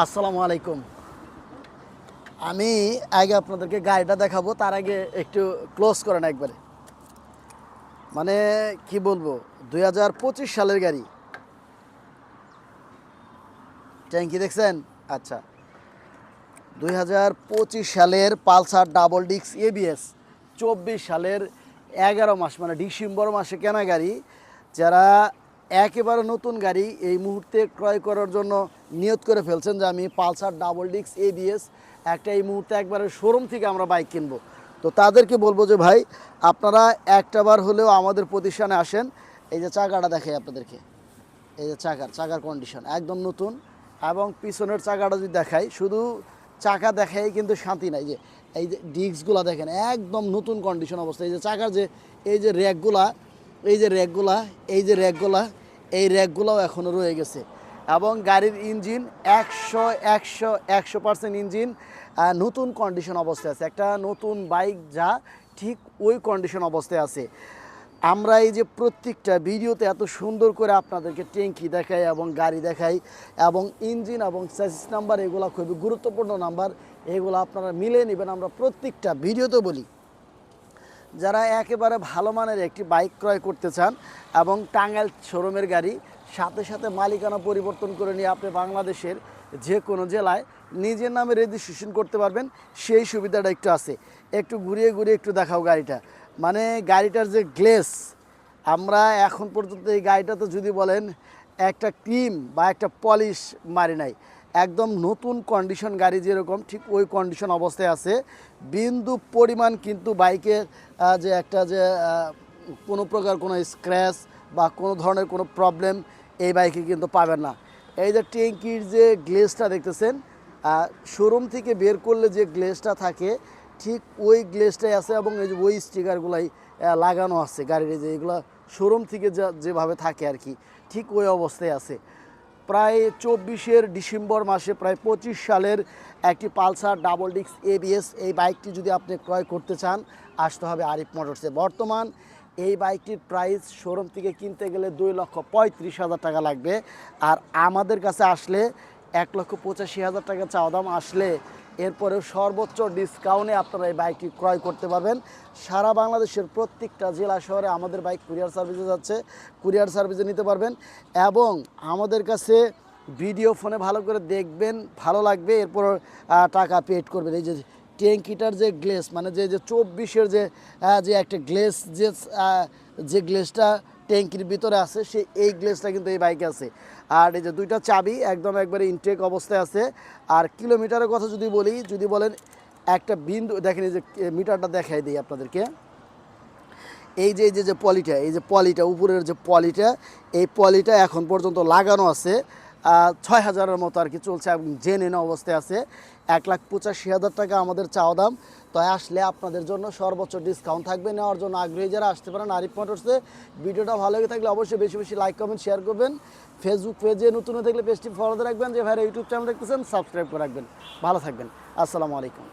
আসসালামু আলাইকুম। আমি আগে আপনাদেরকে গাড়িটা দেখাবো, তার আগে একটু ক্লোজ করেন একবারে। মানে কি বলব, দুই হাজার পঁচিশ সালের গাড়ি। ট্যাঙ্কি দেখছেন? আচ্ছা। দুই হাজার পঁচিশ সালের পালসার ডাবল ডিক্স এবিএস চব্বিশ সালের এগারো মাস মানে ডিসেম্বর মাসে কেনা গাড়ি, যারা একেবারে নতুন গাড়ি এই মুহূর্তে ক্রয় করার জন্য নিয়ত করে ফেলছেন যে আমি পালসার ডাবল ডিক্স এবিএস একটা এই মুহূর্তে একবারে শোরুম থেকে আমরা বাইক কিনবো। তো তাদেরকে বলব যে ভাই, আপনারা একটাবার হলেও আমাদের প্রতিষ্ঠানে আসেন। এই যে চাকাটা দেখাই আপনাদেরকে। এই যে চাকার চাকার কন্ডিশন একদম নতুন এবং পিছনের চাকাটা যদি দেখাই, শুধু চাকা দেখাই কিন্তু শান্তি নাই যে, এই যে ডিস্কগুলো দেখেন, একদম নতুন কন্ডিশন অবস্থা। এই যে চাকার যে, এই যে র্যাকগুলা এই যে র্যাকগুলা এই যে র্যাকগুলা এই র্যাকগুলোও এখনও রয়ে গেছে। এবং গাড়ির ইঞ্জিন একশো একশো একশো পার্সেন্ট ইঞ্জিন নতুন কন্ডিশন অবস্থায় আছে। একটা নতুন বাইক যা ঠিক ওই কন্ডিশন অবস্থায় আছে। আমরা এই যে প্রত্যেকটা ভিডিওতে এত সুন্দর করে আপনাদেরকে ট্যাঙ্কি দেখাই এবং গাড়ি দেখাই এবং ইঞ্জিন এবং সাইজ নাম্বার এগুলো খুবই গুরুত্বপূর্ণ নাম্বার এগুলো আপনারা মিলে নেবেন। আমরা প্রত্যেকটা ভিডিওতে বলি। যারা একেবারে ভালো মানের একটি বাইক ক্রয় করতে চান এবং টাঙ্গাইল শোরুমের গাড়ি, সাথে সাথে মালিকানা পরিবর্তন করে নিয়ে আপনি বাংলাদেশের যে কোনো জেলায় নিজের নামে রেজিস্ট্রেশন করতে পারবেন, সেই সুবিধাটা একটু আছে। একটু ঘুরিয়ে ঘুরিয়ে একটু দেখাও গাড়িটা। মানে গাড়িটার যে গ্লেস আমরা এখন পর্যন্ত এই গাড়িটা তো যদি বলেন একটা ক্রিম বা একটা পলিশ মারি নাই। একদম নতুন কন্ডিশন গাড়ি যেরকম, ঠিক ওই কন্ডিশন অবস্থায় আছে। বিন্দু পরিমাণ কিন্তু বাইকের যে একটা যে কোনো প্রকার কোনো স্ক্র্যাচ বা কোনো ধরনের কোনো প্রবলেম এই বাইকে কিন্তু পাবেন না। এই যে ট্যাঙ্কির যে গ্লেসটা দেখতেছেন শোরুম থেকে বের করলে যে গ্লেসটা থাকে, ঠিক ওই গ্লেসটাই আছে এবং এই যে ওই স্টিকারগুলাই লাগানো আছে গাড়ির যে এগুলো শোরুম থেকে যা, যেভাবে থাকে আর কি, ঠিক ওই অবস্থায় আছে। প্রায় চব্বিশের ডিসেম্বর মাসে প্রায় পঁচিশ সালের একটি পালসার ডাবল ডিক্স এবিএস এই বাইকটি যদি আপনি ক্রয় করতে চান, আসতে হবে আরিফ মোটরসে। বর্তমান এই বাইকটির প্রাইস শোরুম থেকে কিনতে গেলে দুই লক্ষ পঁয়ত্রিশ হাজার টাকা লাগবে। আর আমাদের কাছে আসলে এক লক্ষ পঁচাশি হাজার টাকা চাওয়া দাম আসলে এরপরেও সর্বোচ্চ ডিসকাউন্টে আপনারা এই বাইকটি ক্রয় করতে পারবেন। সারা বাংলাদেশের প্রত্যেকটা জেলা শহরে আমাদের বাইক কুরিয়ার সার্ভিসে যাচ্ছে কুরিয়ার সার্ভিসে নিতে পারবেন এবং আমাদের কাছে ভিডিও ফোনে ভালো করে দেখবেন, ভালো লাগবে, এরপর টাকা পেড করবেন। এই যে ট্যাঙ্কিটার যে গ্লেস মানে যে যে চব্বিশের যে যে একটা গ্লেস যে যে গ্লেসটা ট্যাঙ্কির ভিতরে আছে সেই এই গ্লেসটা কিন্তু এই বাইকে আছে। আর এই যে দুইটা চাবি একদম একবারে ইনটেক অবস্থায় আছে। আর কিলোমিটারের কথা যদি বলি, যদি বলেন একটা বিন্দু, দেখেন এই যে মিটারটা দেখাই দিই আপনাদেরকে। এই যে এই যে পলিটা এই যে পলিটা উপরের যে পলিটা এই পলিটা এখন পর্যন্ত লাগানো আছে। ছয় হাজারের মতো আর কি চলছে এবং জেনে অবস্থায় আছে। এক লাখ পঁচাশি হাজার টাকা আমাদের চাওয়া দাম। তো আসলে আপনাদের জন্য সর্বোচ্চ ডিসকাউন্ট থাকবে। নেওয়ার জন্য আগ্রহী যারা আসতে পারেন, আরিফ মোটরসে ভিডিওটা ভালো লেগে থাকলে অবশ্যই বেশি বেশি লাইক কমেন্ট শেয়ার করবেন। ফেসবুক পেজে নতুন হয়ে থাকলে পেজটি ফলোতে রাখবেন। যে ভাইরা ইউটিউব চ্যানেল দেখতেছেন সাবস্ক্রাইব করে রাখবেন। ভালো থাকবেন। আসসালামু আলাইকুম।